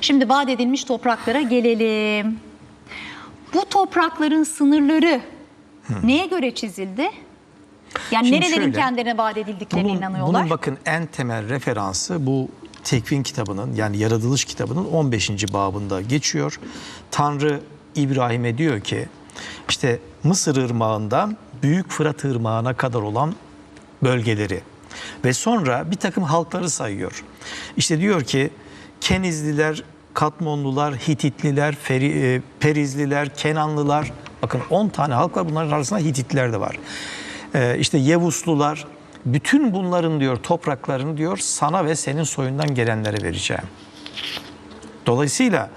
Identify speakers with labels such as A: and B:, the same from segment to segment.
A: Şimdi vaat edilmiş topraklara gelelim. Bu toprakların sınırları neye göre çizildi? Yani
B: Şimdi
A: nerelerin
B: şöyle,
A: kendilerine vaat edildiklerine
B: Bunun,
A: inanıyorlar.
B: bunun bakın en temel referansı bu Tekvin kitabının yani Yaratılış kitabının 15. babında geçiyor. Tanrı İbrahim'e diyor ki işte Mısır ırmağından Büyük Fırat ırmağına kadar olan bölgeleri ve sonra bir takım halkları sayıyor. İşte diyor ki Kenizliler, Katmonlular, Hititliler, Feri, e, Perizliler, Kenanlılar bakın 10 tane halk var bunların arasında Hititliler de var. Ee, işte Yevuslular bütün bunların diyor topraklarını diyor sana ve senin soyundan gelenlere vereceğim. Dolayısıyla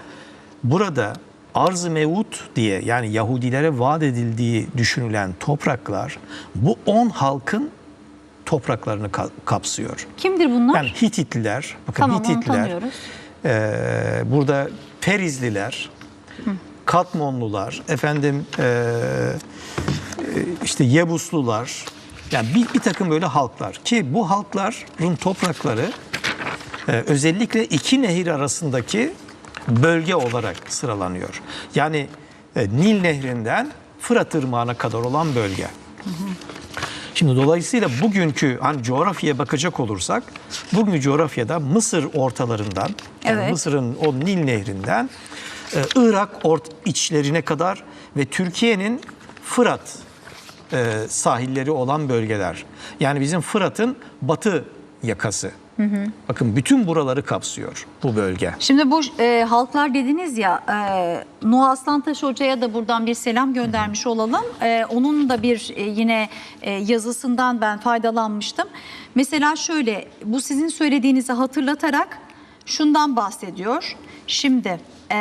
B: burada arz-ı mevut diye yani Yahudilere vaat edildiği düşünülen topraklar bu 10 halkın topraklarını ka- kapsıyor.
A: Kimdir bunlar?
B: Yani Hititliler, bakın
A: Tamam,
B: Hititliler, eee, burada Perizliler, Katmonlular, efendim e, işte Yebuslular, yani bir, bir takım böyle halklar ki bu halkların toprakları e, özellikle iki nehir arasındaki bölge olarak sıralanıyor. Yani e, Nil Nehri'nden Fırat Irmağı'na kadar olan bölge. Şimdi dolayısıyla bugünkü hani coğrafyaya bakacak olursak bugünkü coğrafyada Mısır ortalarından yani
A: Evet.
B: Mısır'ın o Nil Nehri'nden e, Irak ort içlerine kadar ve Türkiye'nin Fırat e, sahilleri olan bölgeler. Yani bizim Fırat'ın batı yakası. Bakın bütün buraları kapsıyor bu bölge.
A: Şimdi bu e, halklar dediniz ya, e, Nuh Aslantaş Hoca'ya da buradan bir selam göndermiş olalım. E, onun da bir e, yine e, yazısından ben faydalanmıştım. Mesela şöyle, bu sizin söylediğinizi hatırlatarak şundan bahsediyor. Şimdi e,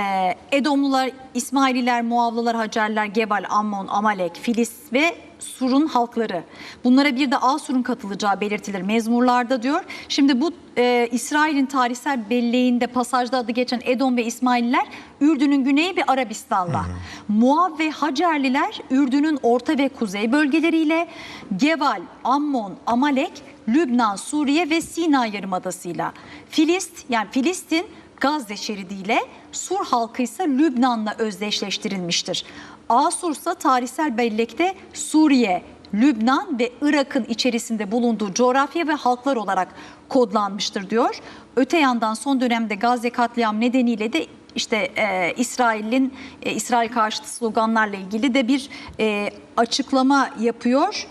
A: Edomlular, İsmaililer, Muavlılar, Hacerler, Gebal, Ammon, Amalek, Filis ve Sur'un halkları. Bunlara bir de Asur'un katılacağı belirtilir mezmurlarda diyor. Şimdi bu e, İsrail'in tarihsel belleğinde pasajda adı geçen Edom ve İsmaililer Ürdün'ün güneyi ve Arabistan'la. Muav ve Hacerliler Ürdün'ün orta ve kuzey bölgeleriyle Gebal, Ammon, Amalek, Lübnan, Suriye ve Sina Yarımadası'yla. Filist yani Filistin Gazze şeridiyle Sur halkı ise Lübnan'la özdeşleştirilmiştir. Asur ise tarihsel bellekte Suriye, Lübnan ve Irak'ın içerisinde bulunduğu coğrafya ve halklar olarak kodlanmıştır diyor. Öte yandan son dönemde Gazze katliam nedeniyle de işte e, İsrail'in e, İsrail karşıtı sloganlarla ilgili de bir e, açıklama yapıyor.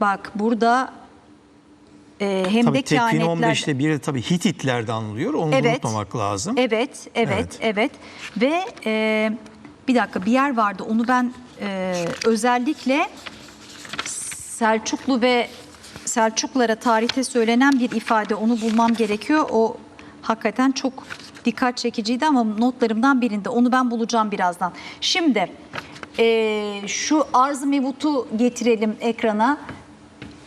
A: Bak burada e, hem
B: Tabii
A: de
B: Tekvin
A: kehanetler
B: 15'te bir tabii Hititler'de anılıyor. Onu
A: Evet.
B: unutmamak lazım.
A: Evet, evet,
B: Evet.
A: evet. Ve e, bir dakika bir yer vardı. Onu ben e, özellikle Selçuklu ve Selçuklara tarihte söylenen bir ifade. Onu bulmam gerekiyor. O hakikaten çok dikkat çekiciydi ama notlarımdan birinde. Onu ben bulacağım birazdan. Şimdi e, şu arz-ı mevutu getirelim ekrana.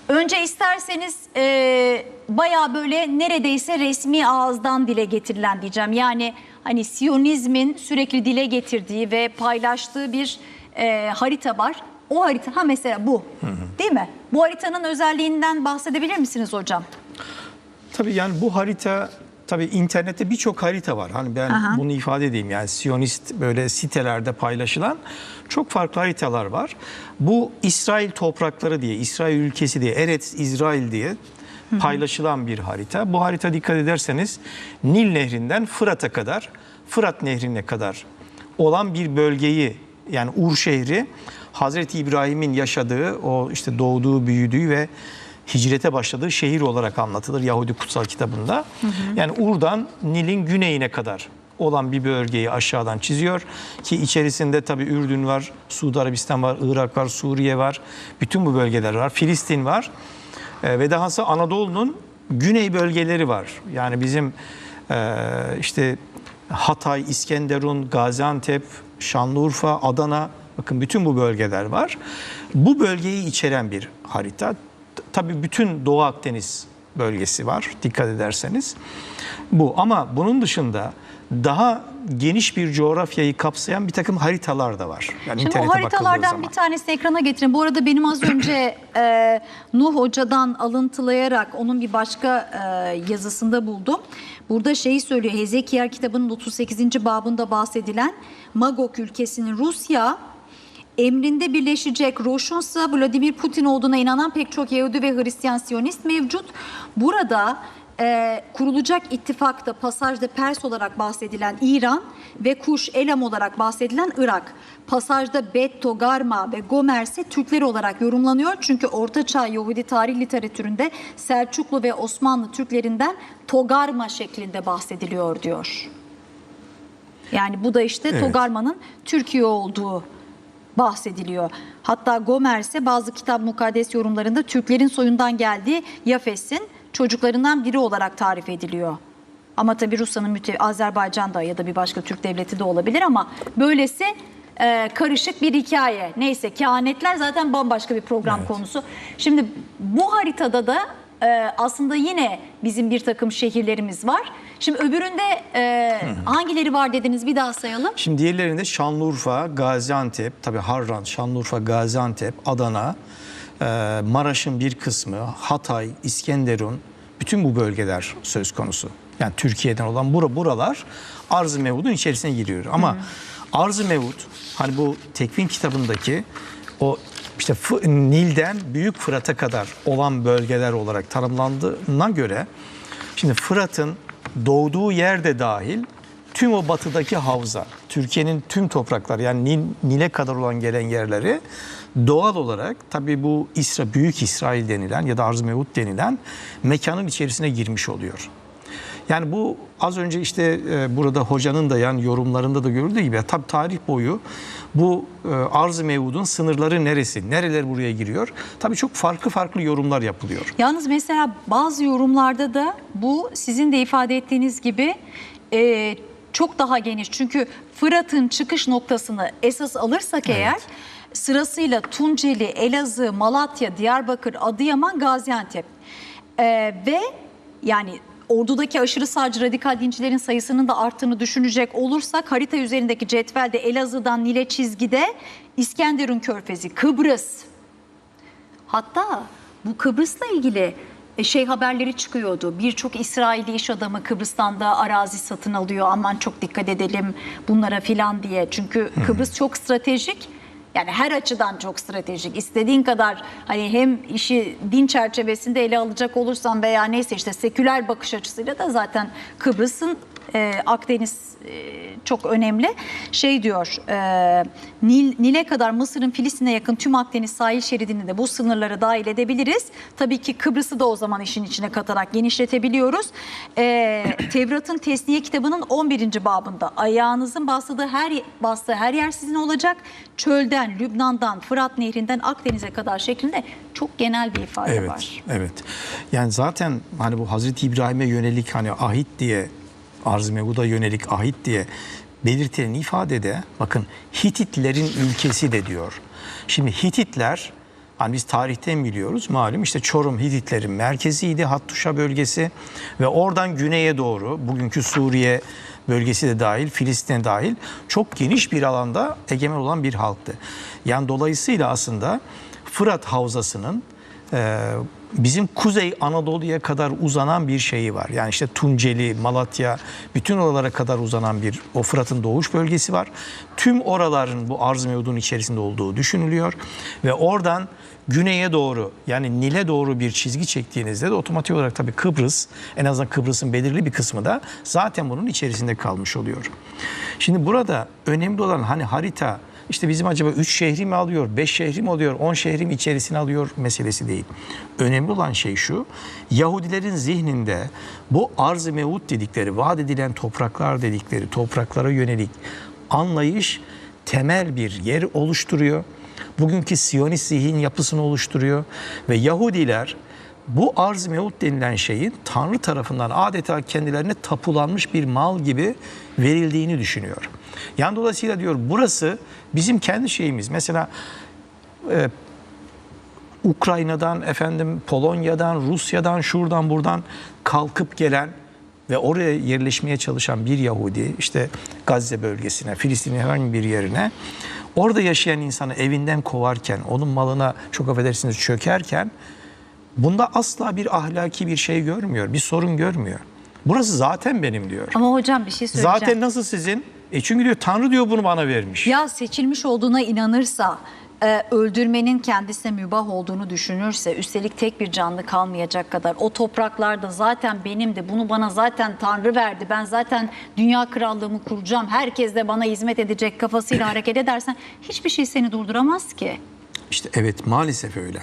A: Önce isterseniz e, bayağı böyle neredeyse resmi ağızdan dile getirilen diyeceğim. Yani hani Siyonizmin sürekli dile getirdiği ve paylaştığı bir e, harita var. O harita ha mesela bu değil mi? Bu haritanın özelliğinden bahsedebilir misiniz hocam?
B: Tabii yani bu harita tabii internette birçok harita var. Hani ben
A: Aha.
B: bunu ifade edeyim yani Siyonist böyle sitelerde paylaşılan çok farklı haritalar var. Bu İsrail toprakları diye, İsrail ülkesi diye, Eretz İsrail diye paylaşılan bir harita. Bu harita dikkat ederseniz Nil Nehri'nden Fırat'a kadar, Fırat Nehri'ne kadar olan bir bölgeyi yani Ur şehri Hazreti İbrahim'in yaşadığı, o işte doğduğu, büyüdüğü ve hicrete başladığı şehir olarak anlatılır Yahudi kutsal kitabında. Yani Ur'dan Nil'in güneyine kadar olan bir bölgeyi aşağıdan çiziyor ki içerisinde tabii Ürdün var, Suudi Arabistan var, Irak var, Suriye var. Bütün bu bölgeler var. Filistin var. Ee, ve dahası Anadolu'nun güney bölgeleri var. Yani bizim e, işte Hatay, İskenderun, Gaziantep, Şanlıurfa, Adana bakın bütün bu bölgeler var. Bu bölgeyi içeren bir harita. Tabii bütün Doğu Akdeniz bölgesi var dikkat ederseniz. Bu ama bunun dışında daha geniş bir coğrafyayı kapsayan bir takım haritalar da var. Yani
A: Şimdi o haritalardan bir tanesini ekrana getirin. Bu arada benim az önce e, Nuh Hoca'dan alıntılayarak onun bir başka e, yazısında buldum. Burada şeyi söylüyor. Hezekiel kitabının 38. babında bahsedilen Magog ülkesinin Rusya emrinde birleşecek Roşunsa Vladimir Putin olduğuna inanan pek çok Yahudi ve Hristiyan Siyonist mevcut. Burada e, kurulacak ittifakta pasajda Pers olarak bahsedilen İran ve Kuş Elam olarak bahsedilen Irak. Pasajda Bet, Togarma ve Gomer ise Türkler olarak yorumlanıyor. Çünkü Ortaçağ Yahudi tarih literatüründe Selçuklu ve Osmanlı Türklerinden Togarma şeklinde bahsediliyor diyor. Yani bu da işte
B: Evet.
A: Togarma'nın Türkiye olduğu bahsediliyor. Hatta Gomer ise bazı kitap mukaddes yorumlarında Türklerin soyundan geldiği Yafes'in çocuklarından biri olarak tarif ediliyor. Ama tabii Rusya'nın müte Azerbaycan'da ya da bir başka Türk devleti de olabilir ama böylesi e, karışık bir hikaye. Neyse kehanetler zaten bambaşka bir program
B: Evet.
A: konusu. Şimdi bu haritada da e, aslında yine bizim bir takım şehirlerimiz var. Şimdi öbüründe e, hangileri var dediniz bir daha sayalım.
B: Şimdi diğerlerinde Şanlıurfa, Gaziantep, tabii Harran, Şanlıurfa, Gaziantep, Adana, Maraş'ın bir kısmı, Hatay, İskenderun, bütün bu bölgeler söz konusu. Yani Türkiye'den olan bura, buralar Arz-ı Mevud'un içerisine giriyor. Ama Arz-ı Mevud, hani bu tekvin kitabındaki o işte Nil'den Büyük Fırat'a kadar olan bölgeler olarak tanımlandığına göre şimdi Fırat'ın doğduğu yer de dahil tüm o batıdaki havza, Türkiye'nin tüm toprakları yani Nil, Nil'e kadar olan gelen yerleri doğal olarak tabii bu İsra, Büyük İsrail denilen ya da Arz-ı Mevud denilen mekanın içerisine girmiş oluyor. Yani bu az önce işte e, burada hocanın da yani yorumlarında da görüldüğü gibi tabii tarih boyu bu e, arz-ı mevudun sınırları neresi, nereler buraya giriyor? Tabii çok farklı farklı yorumlar yapılıyor.
A: Yalnız mesela bazı yorumlarda da bu sizin de ifade ettiğiniz gibi e, çok daha geniş. Çünkü Fırat'ın çıkış noktasını esas alırsak eğer sırasıyla Tunceli, Elazığ, Malatya, Diyarbakır, Adıyaman, Gaziantep. E, ve yani ordudaki aşırı sağcı radikal dincilerin sayısının da arttığını düşünecek olursak harita üzerindeki cetvelde Elazığ'dan Nil'e çizgide İskenderun Körfezi, Kıbrıs, Hatta bu Kıbrıs'la ilgili şey haberleri çıkıyordu. Birçok İsrailli iş adamı Kıbrıs'tan da arazi satın alıyor. Aman çok dikkat edelim bunlara filan diye. Çünkü Kıbrıs çok stratejik. Yani her açıdan çok stratejik. İstediğin kadar hani hem işi din çerçevesinde ele alacak olursan veya neyse işte seküler bakış açısıyla da zaten Kıbrıs'ın e, Akdeniz e, çok önemli. Şey diyor, e, Nil, Nil'e kadar Mısır'ın Filistin'e yakın tüm Akdeniz sahil şeridini de bu sınırlara dahil edebiliriz. Tabii ki Kıbrıs'ı da o zaman işin içine katarak genişletebiliyoruz. E, Tevrat'ın Tesniye kitabının 11. babında ayağınızın bastığı her bastığı her yer sizin olacak. Çölden, Lübnan'dan, Fırat Nehri'nden Akdeniz'e kadar şeklinde çok genel bir ifade
B: Evet,
A: var.
B: evet. Yani zaten hani bu Hazreti İbrahim'e yönelik hani ahit diye Arz-ı Mevud'a yönelik ahit diye belirtilen ifadede bakın Hititlerin ülkesi de diyor. Şimdi Hititler hani biz tarihten biliyoruz malum işte Çorum Hititlerin merkeziydi Hattuşa bölgesi ve oradan güneye doğru bugünkü Suriye bölgesi de dahil Filistin dahil çok geniş bir alanda egemen olan bir halktı. Yani dolayısıyla aslında Fırat Havzası'nın e, bizim Kuzey Anadolu'ya kadar uzanan bir şeyi var. Yani işte Tunceli, Malatya, bütün oralara kadar uzanan bir o Fırat'ın doğuş bölgesi var. Tüm oraların bu arz mevdunun içerisinde olduğu düşünülüyor. Ve oradan güneye doğru yani Nil'e doğru bir çizgi çektiğinizde de otomatik olarak tabii Kıbrıs, en azından Kıbrıs'ın belirli bir kısmı da zaten bunun içerisinde kalmış oluyor. Şimdi burada önemli olan hani harita işte bizim acaba 3 şehri mi alıyor, 5 şehri mi alıyor, 10 şehri mi içerisine alıyor meselesi değil. Önemli olan şey şu, Yahudilerin zihninde bu arz-ı mevut dedikleri, vaat edilen topraklar dedikleri topraklara yönelik anlayış temel bir yer oluşturuyor. Bugünkü Siyonist zihin yapısını oluşturuyor ve Yahudiler bu arz-ı mevut denilen şeyin Tanrı tarafından adeta kendilerine tapulanmış bir mal gibi verildiğini düşünüyor. Yani dolayısıyla diyor burası bizim kendi şeyimiz. Mesela e, Ukrayna'dan, efendim Polonya'dan, Rusya'dan, şuradan buradan kalkıp gelen ve oraya yerleşmeye çalışan bir Yahudi işte Gazze bölgesine, Filistin'in herhangi bir yerine orada yaşayan insanı evinden kovarken, onun malına çok affedersiniz çökerken bunda asla bir ahlaki bir şey görmüyor, bir sorun görmüyor. Burası zaten benim diyor.
A: Ama hocam bir şey söyleyeceğim.
B: Zaten nasıl sizin? E çünkü diyor Tanrı diyor bunu bana vermiş.
A: Ya seçilmiş olduğuna inanırsa, e, öldürmenin kendisine mübah olduğunu düşünürse, üstelik tek bir canlı kalmayacak kadar o topraklarda zaten benim de bunu bana zaten Tanrı verdi. Ben zaten dünya krallığımı kuracağım. Herkes de bana hizmet edecek kafasıyla hareket edersen hiçbir şey seni durduramaz ki.
B: İşte evet maalesef öyle.